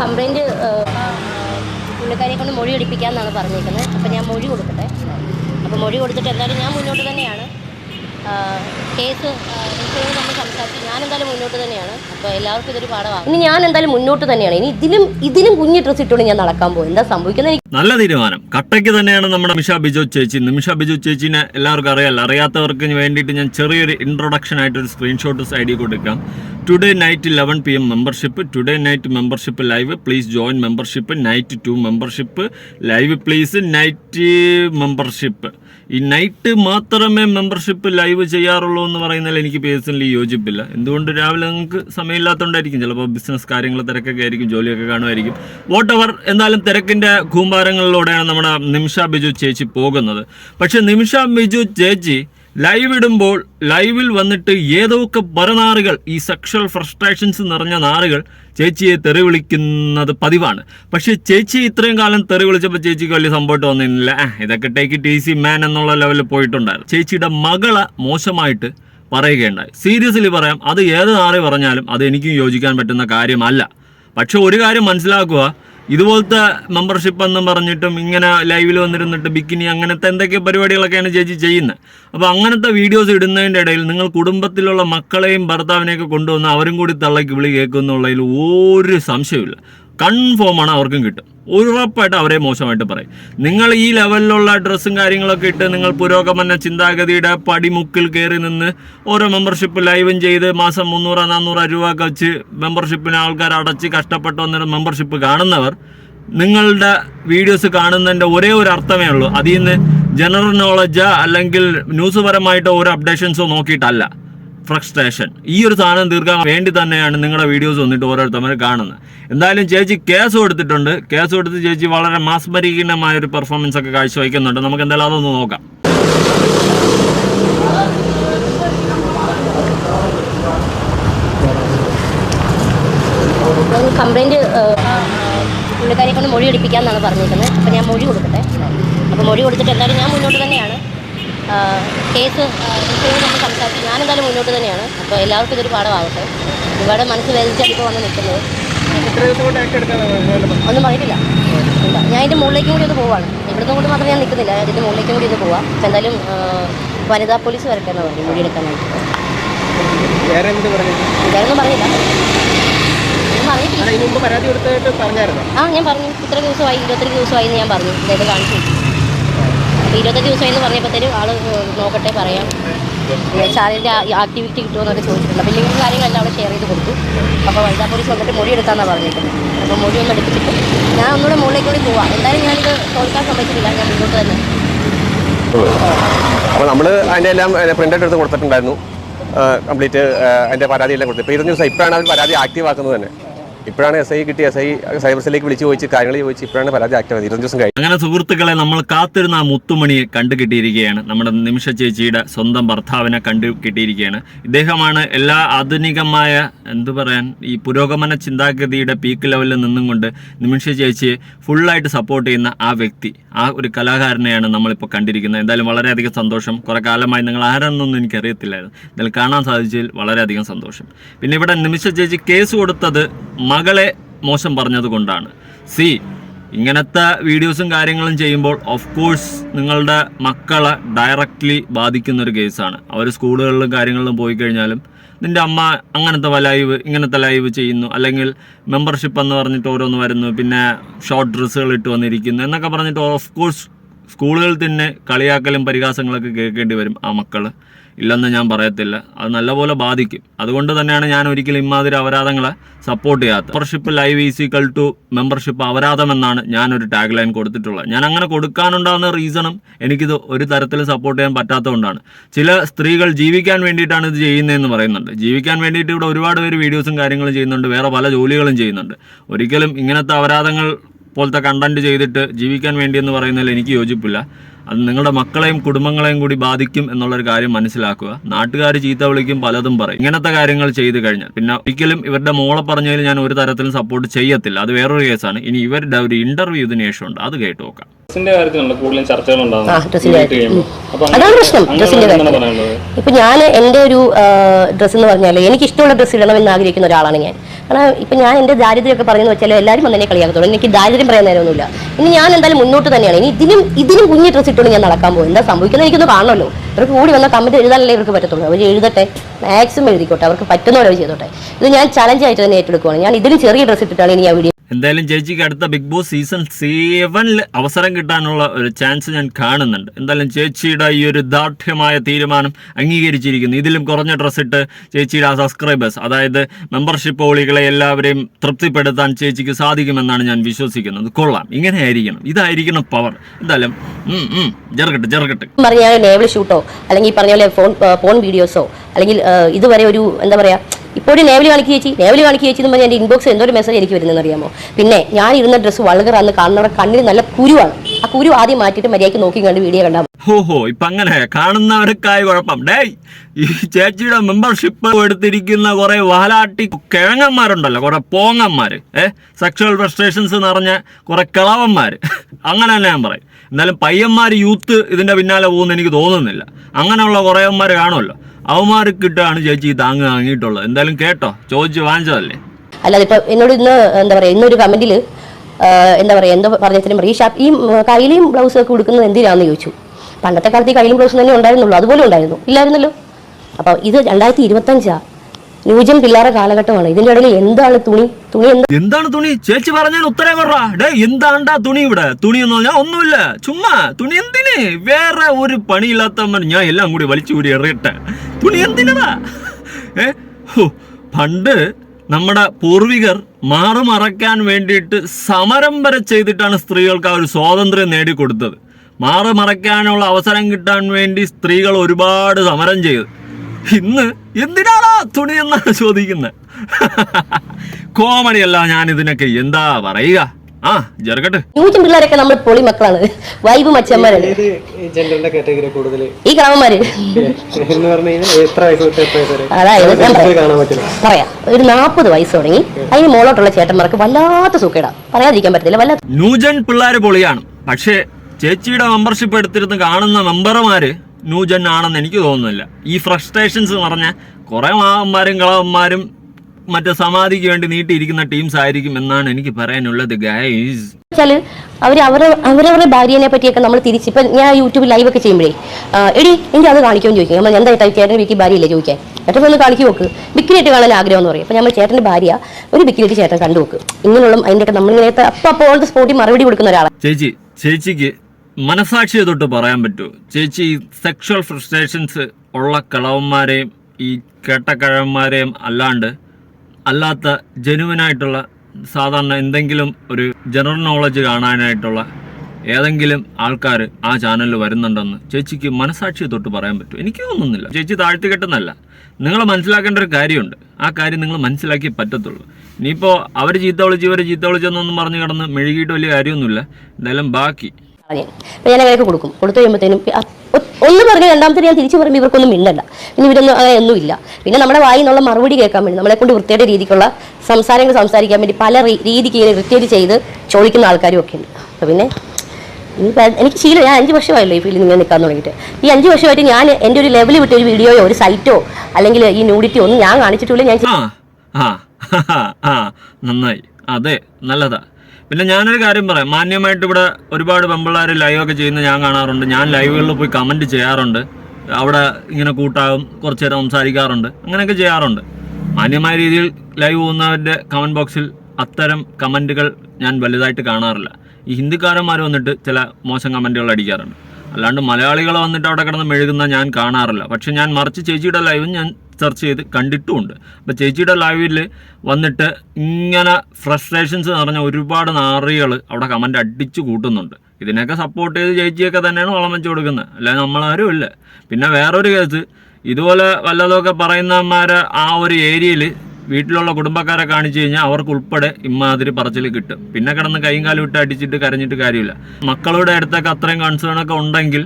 Complaint പുള്ളിക്കാരിയെ കൊണ്ട് മൊഴി എടുപ്പിക്കാമെന്നാണ് പറഞ്ഞേക്കുന്നത്. അപ്പോൾ ഞാൻ മൊഴി കൊടുക്കട്ടെ. അപ്പോൾ മൊഴി കൊടുത്തിട്ട് എന്തായാലും ഞാൻ മുന്നോട്ട് തന്നെയാണ്. കേസ് ഇൻഷുറൻസ് നമ്മൾ സംസാരിച്ചു ഞാൻ എന്തായാലും മുന്നോട്ട് തന്നെയാണ്. അപ്പോൾ എല്ലാവർക്കും ഇതൊരു പാഠമാണ് ഇനി ഞാൻ എന്തായാലും മുന്നോട്ട് തന്നെയാണ്. ഇനി ഇതിലും ഇതിലും കുഞ്ഞു ഡ്രസ്സ് ഇട്ടുകൊണ്ട് ഞാൻ നടക്കാൻ പോകും. എന്താ സംഭവിക്കുന്നത് എനിക്ക് നല്ല തീരുമാനം. കട്ടയ്ക്ക് തന്നെയാണ് നമ്മുടെ നിമിഷ ബിജു ചേച്ചി. നിമിഷ ബിജു ചേച്ചിനെ എല്ലാവർക്കും അറിയാലോ. അറിയാത്തവർക്ക് വേണ്ടിയിട്ട് ഞാൻ ചെറിയൊരു ഇൻട്രൊഡക്ഷൻ ആയിട്ട് ഒരു സ്ക്രീൻഷോട്ട് സൈഡിൽ കൊടുക്കാം. Today night eleven P M membership today night membership live please join membership night to membership live please night membership ഈ നൈറ്റ് മാത്രമേ മെമ്പർഷിപ്പ് ലൈവ് ചെയ്യാറുള്ളൂ എന്ന് പറയുന്നതിൽ എനിക്ക് പേഴ്സണലി യോജിപ്പില്ല. എന്തുകൊണ്ട് രാവിലെ നിങ്ങൾക്ക് സമയമില്ലാത്തതുകൊണ്ടായിരിക്കും ചിലപ്പോൾ ബിസിനസ് കാര്യങ്ങൾ തിരക്കൊക്കെ ആയിരിക്കും ജോലിയൊക്കെ കാണുമായിരിക്കും. വോട്ട് അവർ എന്തായാലും തിരക്കിന്റെ കൂമ്പാരങ്ങളിലൂടെയാണ് നമ്മുടെ നിമിഷ ബിജു ചേച്ചി പോകുന്നത്. പക്ഷേ നിമിഷ ബിജു ചേച്ചി ലൈവ് ഇടുമ്പോൾ ലൈവിൽ വന്നിട്ട് ഏതൊക്കെ പരനാറുകൾ ഈ സെക്ഷൽ ഫ്രസ്ട്രേഷൻസ് നിറഞ്ഞ നാറുകൾ ചേച്ചിയെ തെറി വിളിക്കുന്നത് പതിവാണ്. പക്ഷേ ചേച്ചി ഇത്രയും കാലം തെറി വിളിച്ചപ്പോൾ ചേച്ചിക്ക് വലിയ സംഭവമായിട്ട് വന്നിരുന്നില്ല. ആ ഇതൊക്കെ ടേക്ക് ഇറ്റ് ഈസി മാൻ എന്നുള്ള ലെവലിൽ പോയിട്ടുണ്ടായിരുന്നു. ചേച്ചിയുടെ മകളെ മോശമായിട്ട് പറയുകയുണ്ടായി. സീരിയസ്ലി പറയാം അത് ഏത് നാറി പറഞ്ഞാലും അത് എനിക്കും യോജിക്കാൻ പറ്റുന്ന കാര്യമല്ല. പക്ഷെ ഒരു കാര്യം മനസ്സിലാക്കുക ഇതുപോലത്തെ മെമ്പർഷിപ്പ് എന്ന് പറഞ്ഞിട്ടും ഇങ്ങനെ ലൈവിൽ വന്നിരുന്നിട്ട് ബിക്കിനി അങ്ങനത്തെ എന്തൊക്കെ പരിപാടികളൊക്കെയാണ് ചേച്ചി ചെയ്യുന്നത് അപ്പോൾ അങ്ങനത്തെ വീഡിയോസ് ഇടുന്നതിന്റെ ഇടയിൽ നിങ്ങൾ കുടുംബത്തിലുള്ള മക്കളെയും ഭർത്താവിനെയൊക്കെ കൊണ്ടുവന്ന് അവരും കൂടി തള്ളയ്ക്ക് വിളി കേൾക്കുന്നുള്ളതിൽ ഒരു സംശയമില്ല കൺഫേം ആണ് അവർക്കും കിട്ടും. ഉറപ്പായിട്ട് അവരെ മോശമായിട്ട് പറയും. നിങ്ങൾ ഈ ലെവലിലുള്ള ഡ്രസ്സും കാര്യങ്ങളൊക്കെ ഇട്ട് നിങ്ങൾ പുരോഗമന ചിന്താഗതിയുടെ പടിമുക്കിൽ കയറി നിന്ന് ഓരോ മെമ്പർഷിപ്പ് ലൈവും ചെയ്ത് മാസം മുന്നൂറ് നാന്നൂറ് രൂപ വെച്ച് മെമ്പർഷിപ്പിന് ആൾക്കാർ അടച്ച് കഷ്ടപ്പെട്ട് വന്നിട്ട് മെമ്പർഷിപ്പ് കാണുന്നവർ നിങ്ങളുടെ വീഡിയോസ് കാണുന്നതിന്റെ ഒരേ ഒരു അർത്ഥമേ ഉള്ളൂ. അതിൽ നിന്ന് ജനറൽ നോളജ് അല്ലെങ്കിൽ ന്യൂസ് പരമായിട്ട് ഓരോ അപ്ഡേഷൻസോ നോക്കിയിട്ടല്ല. ഫ്രസ്ട്രേഷൻ ഈ ഒരു സാധനം തീർക്കാൻ വേണ്ടി തന്നെയാണ് നിങ്ങളുടെ വീഡിയോസ് വന്നിട്ട് ഓരോരുത്തർ കാണുന്നത്. എന്തായാലും ചേച്ചി കേസ് കൊടുത്തിട്ടുണ്ട്. കേസ് കൊടുത്ത് ചേച്ചി വളരെ മാസ്മരീകരണമായ ഒരു പെർഫോമൻസ് ഒക്കെ കാഴ്ചവെക്കുന്നുണ്ട് നമുക്ക് എന്തായാലും അതൊന്ന് നോക്കാം. കംപ്ലൈന്റ് പുള്ളിക്കാരിയെ കൊണ്ട് മൊഴി എടുപ്പിക്കാമെന്നാണ് പറഞ്ഞിരിക്കുന്നത് അപ്പോൾ ഞാൻ മൊഴി കൊടുക്കട്ടെ. അപ്പോൾ മൊഴി കൊടുത്തിട്ട് എന്തായാലും ഞാൻ മുന്നോട്ട് തന്നെയാണ്. കേസ് നമ്മൾ സംസാരിച്ചു. ഞാനെന്തായാലും മുന്നോട്ട് തന്നെയാണ്. അപ്പോൾ എല്ലാവർക്കും ഇതൊരു പാഠമാവട്ടെ. ഒരുപാട് മനസ്സ് വേദിച്ചാണ് ഇപ്പോൾ വന്ന് നിൽക്കുന്നത്. ഒന്നും പറഞ്ഞിട്ടില്ല ഇല്ല. ഞാൻ ഇതിന്റെ മുകളിലേക്കും കൂടി ഒന്ന് പോവാണ്. ഇവിടുന്ന് കൊണ്ട് മാത്രം ഞാൻ നിൽക്കുന്നില്ല. ഇതിന്റെ മുകളിലേക്കും കൂടി ഒന്ന് പോവാം. എന്തായാലും വനിതാ പോലീസ് വരട്ടെ എന്ന് പറഞ്ഞു മൊഴി എടുക്കാനായിട്ട്. വേറെ പറഞ്ഞില്ല. ഒന്നും പറഞ്ഞായിരുന്നു? ആ ഞാൻ പറഞ്ഞു. ഇത്ര ദിവസമായി ഇരുപത്തിരണ്ട് ദിവസമായി എന്ന് ഞാൻ പറഞ്ഞു. ഇതായത് കാണിച്ചു അപ്പോൾ ഇരുപത്തെട്ട് ദിവസമായി എന്ന് പറഞ്ഞപ്പോഴത്തേനും ആൾ നോക്കട്ടെ പറയാം. ചാനലിന്റെ ആക്ടിവിറ്റി കിട്ടുമെന്നൊക്കെ ചോദിച്ചിട്ടുണ്ട്. അപ്പോൾ ലിങ്ക് കാര്യങ്ങളെല്ലാം അവിടെ ഷെയർ ചെയ്ത് കൊടുത്തു. അപ്പോൾ വനിതാ പോലീസ് വന്നിട്ട് മൊഴി എടുക്കാമെന്നാണ് പറഞ്ഞിട്ടുണ്ട് അപ്പോൾ മൊഴി ഒന്ന് എടുപ്പിച്ചിട്ട് ഞാൻ ഒന്നുകൂടെ മുകളിലേക്ക് കൂടി പോവാം. എന്തായാലും ഞാനിത് തോൽക്കാൻ സമ്മതിച്ചിട്ടില്ല. ഞാൻ മുന്നോട്ട് തന്നെ. അപ്പോൾ നമ്മൾ അതിന്റെ എല്ലാം പ്രിന്റ് എടുത്ത് കൊടുത്തിട്ടുണ്ടായിരുന്നു. കംപ്ലീറ്റ് അതിന്റെ പരാതി എല്ലാം കൊടുത്തു. ഇപ്പോൾ ഇരുപത് ദിവസം ഇപ്പോഴാണ് അവർ പരാതി ആക്റ്റീവ് ആക്കുന്നത് തന്നെ. ഇപ്പോഴാണ് എസ് ഐ കിട്ടി. എസ് ഐ സൈബർ സെല്ലിലേക്ക് വിളിച്ചു ചോദിച്ച് കാര്യങ്ങൾ ചോദിച്ച് ഇപ്പോഴാണ് പരാതി ആക്റ്റീവ് ഇരുപത് ദിവസം കഴിഞ്ഞു. അങ്ങനെ സുഹൃത്തുക്കളെ നമ്മൾ കാത്തിരുന്ന മുത്തുമണിയെ കണ്ടു കിട്ടിയിരിക്കുകയാണ്. നമ്മുടെ നിമിഷ ചേച്ചിയുടെ സ്വന്തം ഭർത്താവിനെ കണ്ടു കിട്ടിയിരിക്കുകയാണ്. ഇദ്ദേഹമാണ് എല്ലാ ആധുനികമായ എന്തു പറയാൻ ഈ പുരോഗമന ചിന്താഗതിയുടെ പീക്ക് ലെവലിൽ നിന്നും കൊണ്ട് നിമിഷ ചേച്ചിയെ ഫുള്ളായിട്ട് സപ്പോർട്ട് ചെയ്യുന്ന ആ വ്യക്തി ആ ഒരു കലാകാരനെയാണ് നമ്മളിപ്പോൾ കണ്ടിരിക്കുന്നത്. എന്തായാലും വളരെയധികം സന്തോഷം. കുറെ കാലമായി നിങ്ങൾ ആരാണെന്നൊന്നും എനിക്കറിയത്തില്ലായിരുന്നു. എന്തായാലും കാണാൻ സാധിച്ചതിൽ വളരെയധികം സന്തോഷം. പിന്നെ ഇവിടെ നിമിഷ ചേച്ചി കേസ് കൊടുത്തത് മകളെ മോശം പറഞ്ഞത് കൊണ്ടാണ് സി ഇങ്ങനത്തെ വീഡിയോസും കാര്യങ്ങളും ചെയ്യുമ്പോൾ ഓഫ് കോഴ്സ് നിങ്ങളുടെ മക്കളെ ഡയറക്റ്റ്ലി ബാധിക്കുന്ന ഒരു കേസാണ് അവർ സ്കൂളുകളിലും കാര്യങ്ങളിലും പോയി കഴിഞ്ഞാലും നിന്റെ അമ്മ അങ്ങനത്തെ ലൈവ് ഇങ്ങനത്തെ ലൈവ് ചെയ്യുന്നു. അല്ലെങ്കിൽ മെമ്പർഷിപ്പ് എന്ന് പറഞ്ഞിട്ട് ഓരോന്ന് വരുന്നു. പിന്നെ ഷോർട്ട് ഡ്രസ്സുകൾ ഇട്ട് വന്നിരിക്കുന്നു എന്നൊക്കെ പറഞ്ഞിട്ട് ഓഫ് കോഴ്സ് സ്കൂളുകളിൽ തന്നെ കളിയാക്കലും പരിഹാസങ്ങളൊക്കെ കേൾക്കേണ്ടി വരും ആ മക്കൾ ഇല്ലെന്ന് ഞാൻ പറയത്തില്ല. അത് നല്ലപോലെ ബാധിക്കും. അതുകൊണ്ട് തന്നെയാണ് ഞാൻ ഒരിക്കലും ഇമാതിരി അപരാധങ്ങളെ സപ്പോർട്ട് ചെയ്യാത്തത്. Membership live is equal to membership അപരാധം എന്നാണ് ഞാനൊരു ടാഗ് ലൈൻ കൊടുത്തിട്ടുള്ളത്. ഞാൻ അങ്ങനെ കൊടുക്കാനുണ്ടാകുന്ന റീസണും എനിക്കിത് ഒരു തരത്തിൽ സപ്പോർട്ട് ചെയ്യാൻ പറ്റാത്തതുകൊണ്ടാണ്. ചില സ്ത്രീകൾ ജീവിക്കാൻ വേണ്ടിയിട്ടാണ് ഇത് ചെയ്യുന്നതെന്ന് പറയുന്നുണ്ട്. ജീവിക്കാൻ വേണ്ടിയിട്ട് ഇവിടെ ഒരുപാട് പേര് വീഡിയോസും കാര്യങ്ങളും ചെയ്യുന്നുണ്ട്. വേറെ പല ജോലികളും ചെയ്യുന്നുണ്ട്. ഒരിക്കലും ഇങ്ങനത്തെ അപരാധങ്ങൾ പോലത്തെ കണ്ടന്റ് ചെയ്തിട്ട് ജീവിക്കാൻ വേണ്ടിയെന്ന് പറയുന്നതിൽ എനിക്ക് യോജിപ്പില്ല. അത് നിങ്ങളുടെ മക്കളെയും കുടുംബങ്ങളെയും കൂടി ബാധിക്കും എന്നുള്ളൊരു കാര്യം മനസ്സിലാക്കുക. നാട്ടുകാർ ചീത്ത വിളിക്കും പലതും പറയും. ഇങ്ങനത്തെ കാര്യങ്ങൾ ചെയ്തു കഴിഞ്ഞാൽ. പിന്നെ ഒരിക്കലും ഇവരുടെ മോളെ പറഞ്ഞതിൽ ഞാൻ ഒരു തരത്തിലും സപ്പോർട്ട് ചെയ്യത്തില്ല. അത് വേറൊരു കേസാണ്. ഇനി ഇവരുടെ ഒരു ഇന്റർവ്യൂ ഇതിന് ശേഷമുണ്ട് അത് കേട്ട് നോക്കാം. ഇപ്പൊ ഞാൻ എന്റെ ഒരു ഡ്രസ്സ് എന്ന് പറഞ്ഞാൽ എനിക്ക് ഇഷ്ടമുള്ള ഡ്രസ്സ് എന്ന് ആഗ്രഹിക്കുന്ന ഒരാളാണ് ഞാൻ. കാരണം ഇപ്പൊ ഞാൻ എന്റെ ദാരിദ്ര്യമൊക്കെ പറഞ്ഞു വെച്ചാൽ എല്ലാവരും വന്നെ കളിയാക്കത്തുള്ളൂ. എനിക്ക് ദാരിദ്ര്യം പറയാൻ നേരമൊന്നുമില്ല. ഇനി ഞാൻ എന്തായാലും മുന്നോട്ട് തന്നെയാണ്. ഇനി ഇതിനും ഇതിനും കുഞ്ഞു ഡ്രസ്സ് ഇട്ടുകൊണ്ട് ഞാൻ നടക്കാൻ പോകും. എന്താ സംഭവിക്കുന്നത് എനിക്കൊന്ന് കാണണമല്ലോ. ഇവർക്ക് കൂടി വന്ന കമന്റ് എഴുതാനല്ലേ ഇവർക്ക് പറ്റത്തുള്ളൂ. അവർ എഴുതട്ടെ മാക്സിമം എഴുതിക്കോട്ടെ. അവർക്ക് പറ്റുന്ന പോലെ അവർ ചെയ്തോട്ടെ. ഇത് ഞാൻ ചലഞ്ച് ആയിട്ട് തന്നെ ഏറ്റെടുക്കുവാണ്. ഞാൻ ഇതിലും ചെറിയ ഡ്രസ്സ് ഇട്ടിട്ടാണ് ഇനി ആ വീഡിയോ എന്തായാലും ചേച്ചിക്ക് അടുത്ത ബിഗ് ബോസ് സീസൺ സെവനിൽ അവസരം കിട്ടാനുള്ള ഒരു ചാൻസ് ഞാൻ കാണുന്നുണ്ട്. എന്തായാലും ചേച്ചിയുടെ ഈ ഒരു ദാർഢ്യമായ തീരുമാനം അംഗീകരിച്ചിരിക്കുന്നു. ഇതിലും കുറഞ്ഞ ഡ്രസ് ഇട്ട് ചേച്ചിയുടെ ആ സബ്സ്ക്രൈബേഴ്സ് അതായത് മെമ്പർഷിപ്പ് ഓളികളെ എല്ലാവരെയും തൃപ്തിപ്പെടുത്താൻ ചേച്ചിക്ക് സാധിക്കുമെന്നാണ് ഞാൻ വിശ്വസിക്കുന്നത്. കൊള്ളാം. ഇങ്ങനെ ആയിരിക്കണം ഇതായിരിക്കണം പവർ എന്തായാലും ചെറുകെട്ട് ചെറുകെട്ട് പറഞ്ഞ നേവൽ ഷൂട്ടോ അല്ലെങ്കിൽ പറഞ്ഞ പോലെ ഫോൺ ഫോൺ വീഡിയോസോ അല്ലെങ്കിൽ ഇതുവരെ ഒരു എന്താ പറയാ ഇപ്പോഴും നേവൽ കാണിക്കുക ചേച്ചി നേവൽ കാണിക്കുക ചേച്ചി എന്ന് പറഞ്ഞാൽ എന്റെ ഇൻബോക്സ് എന്തോ ഒരു മെസ്സേജ് എനിക്ക് വരുന്നതെന്ന് അറിയാമോ? പിന്നെ ഞാൻ ഇരുന്ന ഡ്രസ്സ് വളരെ അന്ന് കാണുന്നവരുടെ കണ്ണിൽ നല്ല കുരുവാണ്. ആ കുരു ആദ്യം മാറ്റിയിട്ട് മര്യാദയ്ക്ക് നോക്കി കണ്ട് വീഡിയോ കണ്ടാൽ ഓഹോ ഇപ്പൊ അങ്ങനെ കാണുന്നവർക്കായി കുഴപ്പം. ഡേയ് ഈ ചേച്ചിയുടെ മെമ്പർഷിപ്പ് എടുത്തിരിക്കുന്ന കുറെ വാലാട്ടി കിഴങ്ങന്മാരുണ്ടല്ലോ കുറെ പോങ്ങന്മാര് ഏഹ് സെക്ഷൽ ഫ്രസ്ട്രേഷൻസ് നിറഞ്ഞ കുറെ കിളവന്മാര്. അങ്ങനെ തന്നെ ഞാൻ പറയും. എന്നാലും പയ്യന്മാർ യൂത്ത് ഇതിന്റെ പിന്നാലെ പോകുന്ന എനിക്ക് തോന്നുന്നില്ല. അങ്ങനെയുള്ള കുറേന്മാർ കാണുമല്ലോ. അവന്മാർക്കിട്ടാണ് ചേച്ചി താങ്ങ് വാങ്ങിയിട്ടുള്ളത്. എന്തായാലും കേട്ടോ ചോദിച്ചു വാങ്ങിച്ചതല്ലേ? അല്ലാതെ ഇപ്പൊ എന്നോട് ഇന്ന് എന്താ പറയാ ഇന്നൊരു കമന്റിൽ എന്താ പറയാ എന്തോ പറഞ്ഞാലും പറയും ഈ ഷാപ്പ് ഈ ബ്ലൗസ് ഒക്കെ കൊടുക്കുന്നത് എന്തിനാന്ന് ചോദിച്ചു. പണ്ടത്തെ കാലത്ത് ഈ കയ്യിലും ബ്ലൗസ് തന്നെ ഉണ്ടായിരുന്നുള്ളൂ അതുപോലെ ഉണ്ടായിരുന്നു ഇല്ലായിരുന്നല്ലോ. അപ്പൊ ഇത് രണ്ടായിരത്തി ഇരുപത്തഞ്ചാ. ന്യൂജൻ പിള്ളേരെ കാലഘട്ടമാണ്. ഇതിന്റെ ഇടയിൽ എന്താണ് തുണി? തുണി എന്താ? എന്താണ് തുണി? ചേച്ചി പറഞ്ഞ ഉത്തരം കൊറാ ഡേ എന്താണ്ടാ തുണി ഇവിടെ? തുണി എന്ന് പറഞ്ഞാൽ ഒന്നുമില്ല. ചുമ്മാ തുണി എന്തിന്? വേറെ ഒരു പണിയില്ലാത്തവൻ ഞാൻ എല്ലാം കൂടി വലിച്ചു കൂടി എറിയട്ടെ. തുണി എന്തിനാ ഏ? പണ്ട് നമ്മുടെ പൂർവികർ മാറുമറക്കാൻ വേണ്ടിയിട്ട് സമരം വരെ ചെയ്തിട്ടാണ് സ്ത്രീകൾക്ക് ആ ഒരു സ്വാതന്ത്ര്യം നേടിക്കൊടുത്തത്. മാറു മറയ്ക്കാനുള്ള അവസരം കിട്ടാൻ വേണ്ടി സ്ത്രീകൾ ഒരുപാട് സമരം ചെയ്തു. ഇന്ന് എന്തിനാടാ തുണി എന്നാണ് ചോദിക്കുന്നത് കോമഡിയല്ല ഞാൻ ഇതിനൊക്കെ എന്താ പറയുക? ആ ചെറുക്കട്ടെ ന്യൂജൻ പിള്ളേരൊക്കെ നമ്മൾ പൊളി മക്കളാണ്. വൈബ് മച്ചന്മാരാണ്. ഏത് കാറ്റഗറി കൂടുതൽ. ഈ കളവന്മാര് എന്ന് പറഞ്ഞു കഴിഞ്ഞാൽ എത്ര വയസ്സ് തൊട്ട് എത്ര വയസ്സ് വരെ? അതായത് ഞാൻ പറയാം. കാണാൻ പറ്റില്ല പറയാം. ഒരു നാൽപ്പത് വയസ്സ് തുടങ്ങി. അതിന് മോളോട്ടുള്ള ചേട്ടന്മാർക്ക് വല്ലാത്ത സുഖേടാ. പറയാതിരിക്കാൻ പറ്റത്തില്ല. വല്ലാത്ത ന്യൂജൻ പിള്ളേർ പൊളിയാണ്. പക്ഷേ ചേച്ചിയുടെ മെമ്പർഷിപ്പ് എടുത്തിരുന്ന് കാണുന്ന മെമ്പർമാര് ന്യൂജൻ ആണെന്ന് എനിക്ക് തോന്നുന്നില്ല. ഈ ഫ്രസ്ട്രേഷൻസ് എന്ന് പറഞ്ഞ കുറേ മാവന്മാരും കളവന്മാരും മറ്റേ സമാധിക്ക് വേണ്ടി നീട്ടിയിരിക്കുന്ന ടീംസ് ആയിരിക്കും എന്നാണ് എനിക്ക് പറയാനുള്ളത് ഗൈസ് വെച്ചാൽ അവർ അവരെ അവരവരുടെ ഭാര്യനെ പറ്റിയൊക്കെ നമ്മൾ തിരിച്ച് ഇപ്പൊ ഞാൻ യൂട്യൂബ് ലൈവ് ഒക്കെ ചെയ്യുമ്പോഴേ എടി എനിക്ക് അത് കാണിക്കുമെന്ന് ചോദിക്കും. നമ്മൾ എന്താ ചേട്ടന്റെ ചേട്ടൻ വീട്ടിൽ ഭാര്യയില്ലേ ചോദിക്കാൻ ചേട്ടൻ ഒന്ന് കാണിക്കു നോക്ക്. ബിക്കിനിട്ട് കാണാൻ ആഗ്രഹം എന്ന് പറയും. അപ്പൊ നമ്മൾ ചേട്ടന്റെ ഭാര്യ ഒരു ബിക്കിനിട്ട് ചേട്ടൻ കണ്ടു നോക്ക്. ഇങ്ങനെയുള്ള അതിന്റെ നമ്മളിങ്ങനത്തെ അപ്പൊ അപ്പോൾ സ്പോട്ടിൽ മറുപടി കൊടുക്കുന്ന ഒരാളാണ് ചേച്ചി ചേച്ചിക്ക് മനസാക്ഷിയെ തൊട്ട് പറയാൻ പറ്റുമോ ചേച്ചി സെക്ഷൽ ഫ്രസ്ട്രേഷൻസ് ഉള്ള കളവന്മാരെയും ഈ കേട്ടക്കഴവന്മാരെയും അല്ലാണ്ട് അല്ലാത്ത ജനുവനായിട്ടുള്ള സാധാരണ എന്തെങ്കിലും ഒരു ജനറൽ നോളജ് കാണാനായിട്ടുള്ള ഏതെങ്കിലും ആൾക്കാർ ആ ചാനലിൽ വരുന്നുണ്ടെന്ന് ചേച്ചിക്ക് മനസാക്ഷിയെ തൊട്ട് പറയാൻ പറ്റും. എനിക്ക് തോന്നുന്നില്ല. ചേച്ചി താഴ്ത്തി കെട്ടുന്നല്ല നിങ്ങൾ മനസ്സിലാക്കേണ്ട ഒരു കാര്യമുണ്ട്. ആ കാര്യം നിങ്ങൾ മനസ്സിലാക്കി പറ്റത്തുള്ളൂ. ഇനിയിപ്പോൾ അവർ ചീത്ത വിളിച്ച് ഇവർ ചീത്ത വിളിച്ചെന്നൊന്നും പറഞ്ഞു കിടന്ന് മെഴുകിയിട്ട് വലിയ കാര്യമൊന്നുമില്ല. എന്തായാലും ബാക്കി ഞാൻ അപ്പൊ ഞാൻ അങ്ങനെയൊക്കെ കൊടുക്കും. കൊടുത്തു കഴിയുമ്പോഴത്തേനും ഒന്ന് പറഞ്ഞു രണ്ടാമത്തെ ഞാൻ തിരിച്ചു പറയുമ്പോൾ ഇവർക്കൊന്നും മിണ്ടല്ല പിന്നെ ഇവരൊന്നും അങ്ങനെ ഒന്നുമില്ല. പിന്നെ നമ്മുടെ വായിൽ നിന്നുള്ള മറുപടി കേൾക്കാൻ വേണ്ടി നമ്മളെ കൊണ്ട് വൃത്തിയുടെ രീതിക്കുള്ള സംസാരങ്ങൾ സംസാരിക്കാൻ വേണ്ടി പല രീതിക്ക് ഇങ്ങനെ വൃത്തിയായിട്ട് ചെയ്ത് ചോദിക്കുന്ന ആൾക്കാരും ഒക്കെ ഉണ്ട്. അപ്പൊ പിന്നെ എനിക്ക് ശീലം ഞാൻ അഞ്ച് വർഷമായല്ലോ ഈ ഫീൽഡിൽ ഇങ്ങനെ നിൽക്കാൻ തുടങ്ങിയിട്ട്. ഈ അഞ്ച് വർഷമായിട്ട് ഞാൻ എന്റെ ഒരു ലെവൽ വിട്ട ഒരു വീഡിയോയോ ഒരു സൈറ്റോ അല്ലെങ്കിൽ ഈ ന്യൂഡിറ്റി ഒന്നും ഞാൻ കാണിച്ചിട്ടില്ല ഞാൻ നന്നായി. അതെ നല്ലതാ. പിന്നെ ഞാനൊരു കാര്യം പറയാം. മാന്യമായിട്ട് ഇവിടെ ഒരുപാട് പെമ്പിള്ളാർ ലൈവൊക്കെ ചെയ്യുന്ന ഞാൻ കാണാറുണ്ട്. ഞാൻ ലൈവുകളിൽ പോയി കമന്റ് ചെയ്യാറുണ്ട്. അവിടെ ഇങ്ങനെ കൂട്ടാകും കുറച്ച് നേരം സംസാരിക്കാറുണ്ട്. അങ്ങനെയൊക്കെ ചെയ്യാറുണ്ട്. മാന്യമായ രീതിയിൽ ലൈവ് പോകുന്നവരുടെ കമന്റ് ബോക്സിൽ അത്തരം കമന്റുകൾ ഞാൻ വലുതായിട്ട് കാണാറില്ല. ഈ ഹിന്ദിക്കാരന്മാർ വന്നിട്ട് ചില മോശം കമന്റുകൾ അടിക്കാറുണ്ട്. അല്ലാണ്ട് മലയാളികൾ വന്നിട്ട് അവിടെ കിടന്ന് മെഴുകുന്ന ഞാൻ കാണാറില്ല. പക്ഷെ ഞാൻ മറിച്ച് ചേച്ചിയുടെ ലൈവ് ഞാൻ സെർച്ച് ചെയ്ത് കണ്ടിട്ടുമുണ്ട്. അപ്പോൾ ചേച്ചിയുടെ ലൈവിൽ വന്നിട്ട് ഇങ്ങനെ ഫ്രസ്ട്രേഷൻസ് നിറഞ്ഞ ഒരുപാട് നാറികൾ അവിടെ കമന്റ് അടിച്ചു കൂട്ടുന്നുണ്ട്. ഇതിനൊക്കെ സപ്പോർട്ട് ചെയ്ത് ചേച്ചിയൊക്കെ തന്നെയാണ് വളം വെച്ച് കൊടുക്കുന്നത്. അല്ലാതെ നമ്മളാരും ഇല്ല. പിന്നെ വേറൊരു കേസ് ഇതുപോലെ വല്ലതൊക്കെ പറയുന്നമാരെ ആ ഒരു ഏരിയയിൽ വീട്ടിലുള്ള കുടുംബക്കാരെ കാണിച്ചു കഴിഞ്ഞാൽ അവർക്ക് ഉൾപ്പെടെ ഇമ്മാതിരി പറച്ചിൽ കിട്ടും. പിന്നെ കിടന്ന് കൈയും കാലും ഇട്ട് അടിച്ചിട്ട് കരഞ്ഞിട്ട് കാര്യമില്ല. മക്കളുടെ അടുത്തൊക്കെ അത്രയും കൺസേൺ ഒക്കെ ഉണ്ടെങ്കിൽ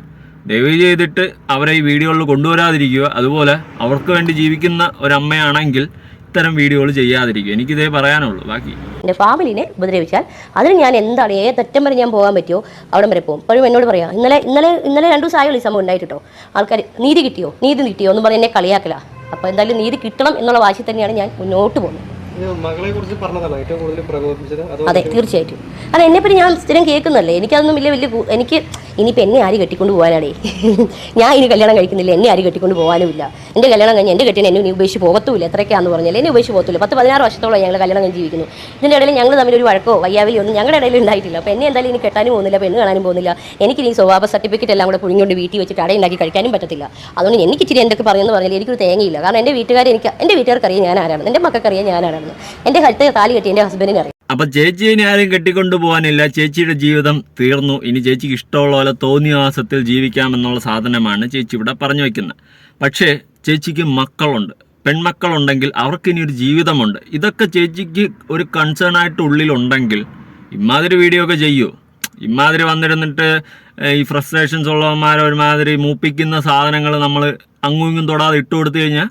ദയവ് ചെയ്തിട്ട് അവരെ ഈ വീഡിയോകളിൽ കൊണ്ടുവരാതിരിക്കുക. അതുപോലെ അവർക്ക് വേണ്ടി ജീവിക്കുന്ന ഒരമ്മയാണെങ്കിൽ ഇത്തരം വീഡിയോകൾ ചെയ്യാതിരിക്കുക. എനിക്കിതേ പറയാനുള്ളൂ. ബാക്കി എന്റെ ഫാമിലിനെ ഉപദ്രവിച്ചാൽ അതിന് ഞാൻ എന്താണ് ഏതറ്റം വരെ ഞാൻ പോകാൻ പറ്റുമോ അവിടെ വരെ പോകും. അപ്പോഴും എന്നോട് പറയാം ഇന്നലെ ഇന്നലെ ഇന്നലെ രണ്ടു ദിവസമായുള്ള ഈ സംഭവം ഉണ്ടായിട്ടോ ആൾക്കാർ നീതി കിട്ടിയോ? നീതി കിട്ടിയോ? ഒന്നും പറഞ്ഞ് എന്നെ കളിയാക്കല. അപ്പോൾ എന്തായാലും നീതി കിട്ടണം എന്നുള്ള വാശി തന്നെയാണ് ഞാൻ മുന്നോട്ട് പോകുന്നത്. അതോ തീർച്ചയായിട്ടും. അത് എന്നെപ്പറ്റി ഞാൻ സ്ഥിരം കേൾക്കുന്നല്ലേ എനിക്കതൊന്നും വലിയ വലിയ എനിക്ക് ഇനിയിപ്പോൾ എന്നെ ആര് കെട്ടിക്കൊണ്ട് പോകാനാണേ ഞാൻ ഇനി കല്യാണം കഴിക്കുന്നില്ല എന്നെ ആര് കെട്ടിക്കൊണ്ട് പോകാനുമില്ല എന്റെ കല്യാണം കഴിഞ്ഞ് എന്റെ കെട്ടിന് എന്നെ ഇനി ഉപേക്ഷിച്ച് പോകത്തുമില്ല എത്രയൊക്കെയാണെന്ന് പറഞ്ഞാൽ എന്നെ ഉപേക്ഷിച്ച് പോകത്തില്ല പത്ത് പതിനാറ് വർഷത്തോളം ഞങ്ങൾ കല്യാണം കഴിഞ്ഞ് ജീവിക്കുന്നു. ഇതിന്റെ ഇടയിൽ ഞങ്ങൾ തമ്മിൽ ഒരു വഴക്കോ വയ്യാവിലിയോ ഒന്നും ഞങ്ങളുടെ ഇടയിൽ ഉണ്ടായിട്ടില്ല. അപ്പോൾ എന്നെ എന്തായാലും ഇനി കെട്ടാനും പോകുന്നില്ല പെണ്ണ് കാണാനും പോകുന്നില്ല. എനിക്ക് ഈ സ്വഭാവ സർട്ടിഫിക്കറ്റ് എല്ലാം കൂടെ പുഴിഞ്ഞുകൊണ്ട് വീട്ടിൽ വെച്ചിട്ട് അടയുണ്ടാക്കി കഴിക്കാനും പറ്റത്തില്ല. അതുകൊണ്ട് എനിക്ക് ഇച്ചിരി എന്തൊക്കെ പറയുന്നത് പറഞ്ഞാൽ എനിക്കൊരു തേങ്ങയില്ല. കാരണം എന്റെ വീട്ടുകാർ എനിക്ക് എന്റെ വീട്ടുകാർക്ക് അറിയാം ഞാൻ ആരാണ്. എന്റെ മക്കൾക്കറിയാം ഞാൻ ഞാൻ ആരാണെന്ന് എന്റെ കഴുത്ത് താലി കെട്ടി എന്റെ ഹസ്ബൻഡിന് അറിയാം അപ്പൊ ചേച്ചിയെ ആരും കെട്ടിക്കൊണ്ടു പോകാനില്ല ചേച്ചിയുടെ ജീവിതം തീർന്നു. ഇനി ചേച്ചിക്ക് ഇഷ്ടമുള്ള പോലെ തോന്നിയ മാസത്തിൽ ജീവിക്കാമെന്നുള്ള സാധനമാണ് ചേച്ചി ഇവിടെ പറഞ്ഞു വെക്കുന്നത്. പക്ഷേ ചേച്ചിക്ക് മക്കളുണ്ട്. പെൺമക്കളുണ്ടെങ്കിൽ അവർക്ക് ഇനി ഒരു ജീവിതമുണ്ട്. ഇതൊക്കെ ചേച്ചിക്ക് ഒരു കൺസേൺ ആയിട്ട് ഉള്ളിലുണ്ടെങ്കിൽ ഇമാതിരി വീഡിയോ ഒക്കെ ചെയ്യൂ. ഇമാതിരി വന്നിരുന്നിട്ട് ഈ ഫ്രസ്ട്രേഷൻസ് ഉള്ളവന്മാരെ ഒരുമാതിരി മൂപ്പിക്കുന്ന സാധനങ്ങൾ നമ്മൾ അങ്ങും ഇങ്ങും തൊടാതെ ഇട്ട് കൊടുത്തു കഴിഞ്ഞാൽ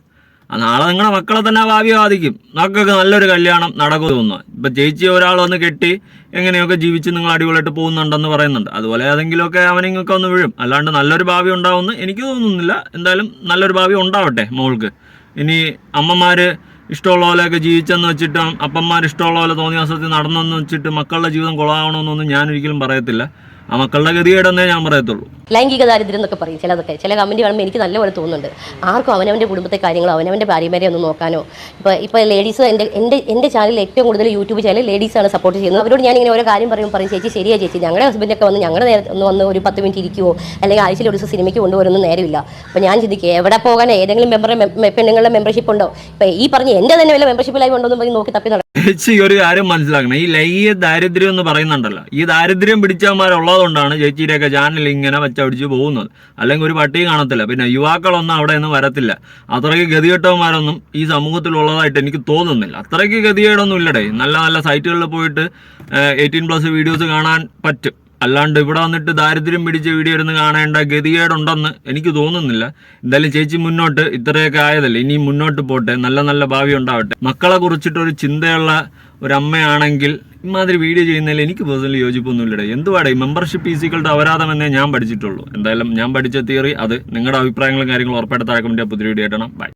നാളെ നിങ്ങളുടെ മക്കളെ തന്നെ ഭാവി ബാധിക്കും. നമുക്കൊക്കെ നല്ലൊരു കല്യാണം നടക്കുമെന്ന് ഇപ്പം ചേച്ചി ഒരാൾ വന്ന് കെട്ടി എങ്ങനെയൊക്കെ ജീവിച്ച് നിങ്ങൾ അടിപൊളിയായിട്ട് പോകുന്നുണ്ടെന്ന് പറയുന്നുണ്ട്. അതുപോലെ ഏതെങ്കിലുമൊക്കെ നിങ്ങൾക്ക് ഒന്ന് വീഴും. അല്ലാണ്ട് നല്ലൊരു ഭാവി ഉണ്ടാവുമെന്ന് എനിക്ക് തോന്നുന്നില്ല. എന്തായാലും നല്ലൊരു ഭാവി ഉണ്ടാവട്ടെ മോൾക്ക്. ഇനി അമ്മമാർ ഇഷ്ടമുള്ള പോലെയൊക്കെ ജീവിച്ചെന്ന് വെച്ചിട്ട് അപ്പന്മാർ ഇഷ്ടമുള്ള പോലെ തോന്നിയ അവസരത്തിൽ നടന്നെന്ന് വെച്ചിട്ട് മക്കളുടെ ജീവിതം കൊളാവണമെന്നൊന്നും ഞാനൊരിക്കലും പറയത്തില്ല. ആ മക്കളുടെ ഗതികേടെന്നേ ഞാൻ പറയത്തുള്ളൂ. ലൈംഗിക ദാരിദ്ര്യം എന്നൊക്കെ പറയും. ചിലതൊക്കെ ചില കമന്റ് കാണുമ്പോൾ എനിക്ക് നല്ലപോലെ തോന്നുന്നുണ്ട്. ആർക്കും അവനവന്റെ കുടുംബത്തെ കാര്യങ്ങളോ അവനവന്റെ ഭാര്യമാരെ ഒന്ന് നോക്കാനോ. ഇപ്പോൾ ഇപ്പോൾ ലേഡീസ് എന്റെ എന്റെ എന്റെ ചാനലിൽ ഏറ്റവും കൂടുതൽ യൂട്യൂബ് ചാനൽ ലേഡീസാണ് സപ്പോർട്ട് ചെയ്യുന്നത്. അവരോട് ഞാൻ ഇങ്ങനെ ഓരോ കാര്യം പറയും പറയും ചേച്ചി ശരിയാ ചേച്ചി. ഞങ്ങളുടെ ഹസ്ബൻഡൊക്കെ വന്ന് ഞങ്ങളുടെ നേരത്തെ ഒന്ന് വന്ന് ഒരു പത്ത് മിനിറ്റ് ഇരിക്കുമോ അല്ലെങ്കിൽ ആഴ്ചയിൽ ഒരു ദിവസം സിനിമയ്ക്ക് കൊണ്ടുവരുന്ന നേരമില്ല. അപ്പോൾ ഞാൻ ചിന്തിക്കുക എവിടെ പോകാൻ ഏതെങ്കിലും മെമ്പർ പെണ്ണുങ്ങളുടെ മെമ്പർഷിപ്പ് ഉണ്ടോ? ഇപ്പോൾ ഈ പറഞ്ഞ് എന്റെ തന്നെ വല്ല മെമ്പർഷിപ്പ് ലൈവ് ഉണ്ടോ എന്ന് പറഞ്ഞ് നോക്കി തപ്പി നടക്കും. ചേച്ചി ഒരു കാര്യം മനസ്സിലാക്കണം. ഈ ലൈംഗിക ദാരിദ്ര്യം എന്ന് പറയുന്നുണ്ടല്ലോ. ഈ ദാരിദ്ര്യം പിടിച്ചവന്മാരുള്ളതുകൊണ്ടാണ് ചേച്ചിയുടെയൊക്കെ ചാനൽ ഇങ്ങനെ വെച്ചടിച്ച് പോകുന്നത്. അല്ലെങ്കിൽ ഒരു പട്ടി കാണത്തില്ല. പിന്നെ യുവാക്കളൊന്നും അവിടെ നിന്ന് വരത്തില്ല. അത്രയ്ക്ക് ഗതികെട്ടവന്മാരൊന്നും ഈ സമൂഹത്തിലുള്ളതായിട്ട് എനിക്ക് തോന്നുന്നില്ല. അത്രയ്ക്ക് ഗതികേടൊന്നും ഇല്ലടേ. നല്ല നല്ല സൈറ്റുകളിൽ പോയിട്ട് എയ്റ്റീൻ പ്ലസ് വീഡിയോസ് കാണാൻ പറ്റും. അല്ലാണ്ട് ഇവിടെ വന്നിട്ട് ദാരിദ്ര്യം പിടിച്ച വീഡിയോ ഇരുന്ന് കാണേണ്ട ഗതികേടുണ്ടെന്ന് എനിക്ക് തോന്നുന്നില്ല. എന്തായാലും ചേച്ചി മുന്നോട്ട് ഇത്രയൊക്കെ ആയതല്ലേ ഇനി മുന്നോട്ട് പോട്ടെ നല്ല നല്ല ഭാവി ഉണ്ടാവട്ടെ. മക്കളെ കുറിച്ചിട്ടൊരു ചിന്തയുള്ള ഒരു അമ്മയാണെങ്കിൽ ഇമാതിരി വീഡിയോ ചെയ്യുന്നതിൽ എനിക്ക് പേഴ്സണലി യോജിപ്പൊന്നുമില്ലടേ. എന്തുവാടേ മെമ്പർഷിപ്പ് ഈസികളുടെ അപരാധം എന്നേ ഞാൻ പഠിച്ചിട്ടുള്ളൂ. എന്തായാലും ഞാൻ പഠിച്ച തിയറി അത്. നിങ്ങളുടെ അഭിപ്രായങ്ങളും കാര്യങ്ങളും ഉറപ്പായിട്ട് താഴെ പുതിയ വീഡിയോ ഇടണം ബൈ